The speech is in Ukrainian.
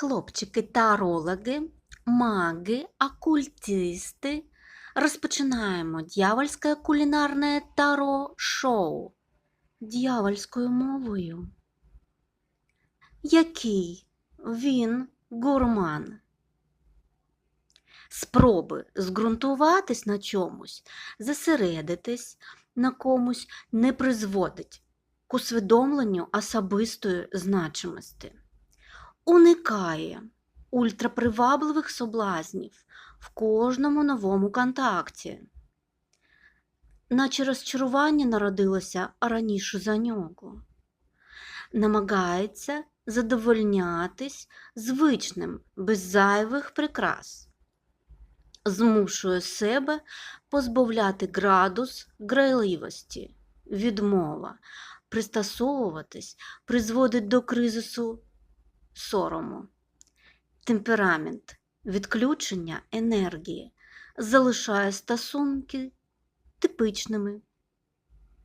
хлопчики тарологи, маги, оккультисти. Розпочинаємо дьявольське кулінарне таро шоу дьявольською мовою. Який він гурман? Спроби зґрунтуватись на чомусь, зосередитись на комусь не призводить к усвідомленню особистої значимості уникає ультрапривабливих соблазнів в кожному новому контакті, наче розчарування народилося раніше за нього, намагається задовольнятись звичним без зайвих прикрас, змушує себе позбавляти градус грайливості, відмова, пристосовуватись призводить до кризису сорому, темперамент, відключення енергії. Залишає стосунки типичними,